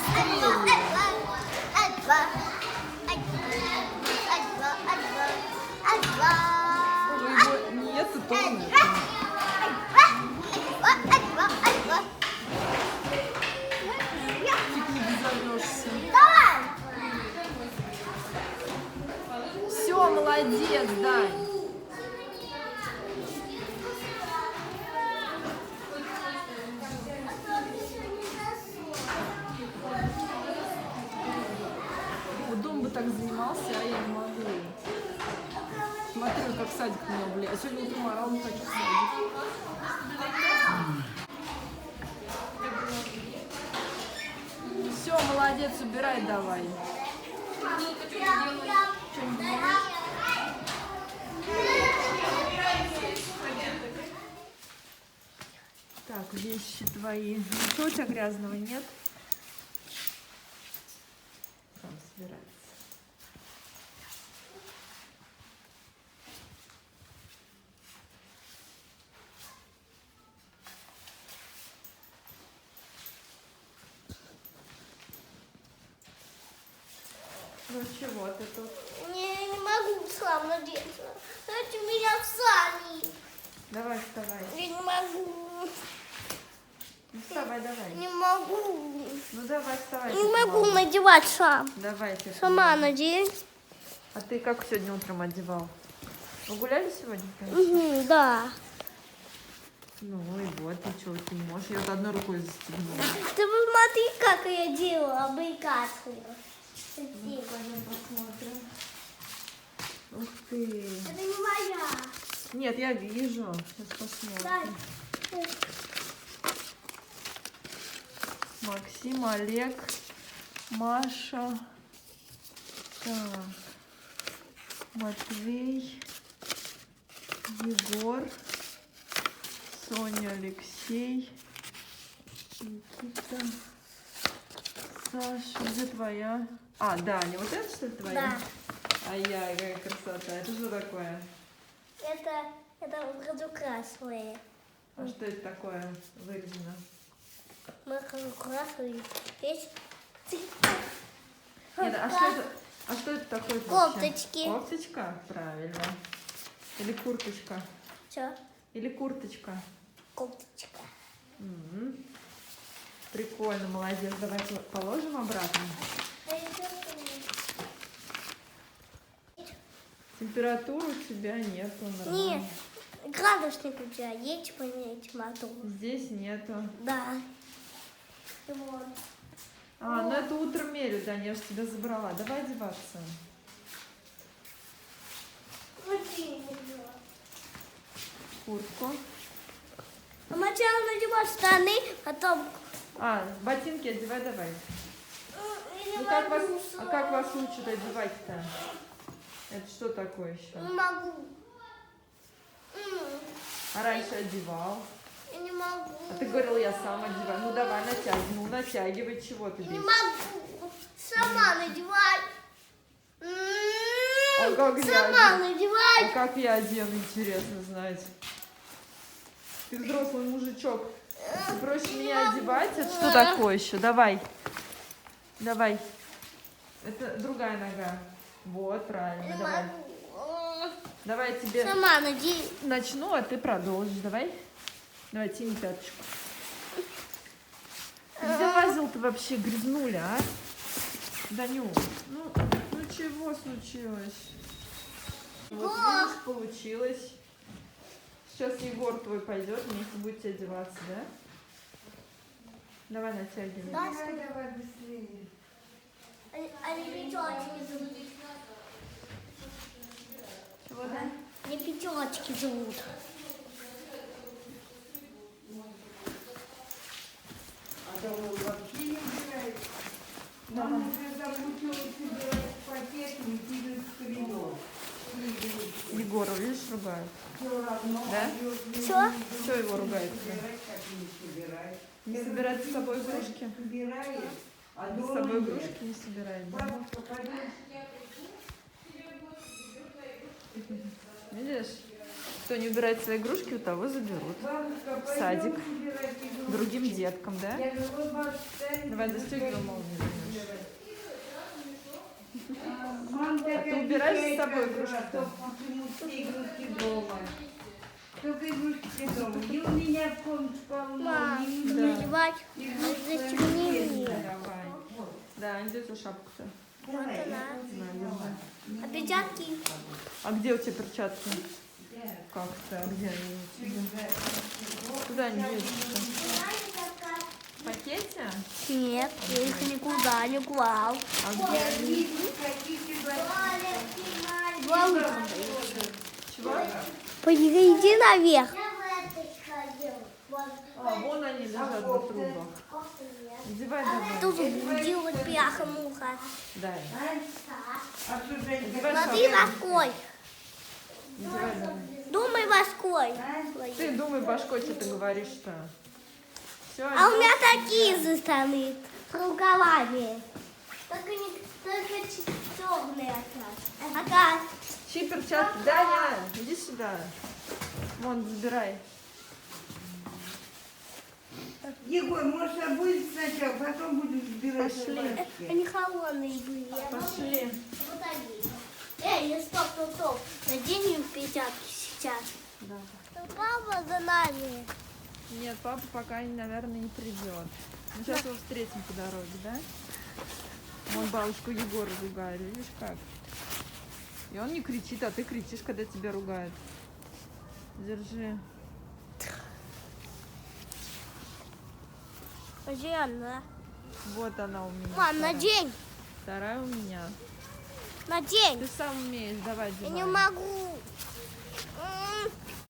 настроение. Нет, это он. Все, молодец, Дань. Так занимался, а я не могу. Смотрю, как садик меня блядь. А сегодня утром орал, не хочу в садик. Все, молодец, убирай давай. Так, вещи твои. Ничего у тебя грязного нет? Сам собирается. Ну чего ты тут? Не, не могу сам надеться. Дайте меня сами. Давай, вставай. Я не могу. Ну вставай, давай. Не могу. Ну давай, вставай. Не могу помогу. надевать сам. Давай, ты Сама надеюсь. А ты как сегодня утром одевал? Вы гуляли сегодня? Угу, да. Ну и вот, ты что, ты не можешь? Я вот одной рукой застегнула. Ты посмотри, как я делала аппликацию. Ну, пойдем посмотрим. Ух ты. Это не моя. Нет, я вижу. Сейчас Дай. посмотрим. Максим, Олег, Маша. Так. Матвей, Егор, Соня, Алексей, Никита, Саша. Где твоя? А, Даня, вот это что твоя? Да. Ай-яй, какая красота. Это что такое? Это, это разукрасили. А что это такое вырезано? Мы разукрасили. Есть Нет, а что это, а что это такое? Кофточки. Кофточка? Правильно. Или курточка? Все, Или курточка? кофточка. М. Прикольно, молодец. Давай пол- положим обратно. А еще Температуры у тебя нету, Нет, нормально. градусник у тебя есть понять мотор? Здесь нету. Да. Вот. А, ну это утром мерю, да, я же тебя забрала. Давай одеваться. Куртку. Сначала надевать штаны, потом... А, ботинки одевай давай. Не Ну как вас, а как вас учат одевать-то? Это что такое еще? Не могу. А раньше одевал. Я не могу. А ты говорил, я сам одеваю. Ну давай, натягивай. Ну натягивай, чего ты Я не могу. Сама надевай. А как я Сама? А надевай. как я одену, интересно знать. Ты взрослый мужичок. Ты просишь меня одевать? Это что такое еще? Давай. Давай. Это другая нога. Вот, правильно. Давай. Давай я тебе Сама надень. начну, а ты продолжишь. Давай. Давай, тяни пяточку. Где лазил ты вообще, грязнуля, а? Даню, ну, ну чего случилось? Вот видишь, получилось. Сейчас Егор твой пойдет, вместе будете одеваться, да? Давай натягивай. Да, давай быстрее. Они, они пятерочки зовут. Чего, да? Пятерочки зовут. А то он вообще не убирает. Мама уже замучила собирать пакет и в коридор. Егора, видишь, ругают. Все равно. Да? Все? Что его ругают? Не собирать с собой игрушки? Собирает, а С собой игрушки не пойдем. Видишь? Кто не убирает свои игрушки, у того заберут. Бабушка, пойдем Садик. Другим деткам, да? Давай застегивай молнию. А, А ты убираешь с собой игрушки? Дома? Только игрушки дома. И у меня в комнате полно. Мам, и Да. есть. мне. Да, где эту шапку-то? Вот она. А перчатки? А где у тебя перчатки? Как то Где они у тебя? Куда они делись-то? В пакете? Нет, я их никуда не клал. А где они? Чего? Иди наверх. А, вон они лежат на трубах. Одевай давай. Тут. Дай. А что же они Одевай Смотри шапку. воской. Думай воской. Ты думай башкой, что ты говоришь-то. Все, А у меня такие с рукавами. Только, не, только черные Ага. Чьи перчатки? Даня, иди сюда. Вон, забирай. Егор, может, обует сначала, потом будешь сбирать Пошли. Они холодные были. Пошли. Вот они. Эй, стоп, стоп, стоп. Надень им перчатки сейчас. Да. Папа за нами. Нет, папа пока, наверное, не придет. Мы сейчас его встретим по дороге, да? Вон бабушку Егора ругали, видишь как? И он не кричит, а ты кричишь, когда тебя ругают. Держи. Где она? Вот она у меня. Мам, вторая. надень. Вторая у меня. Надень. Ты сам умеешь, давай, Я одевай. не могу.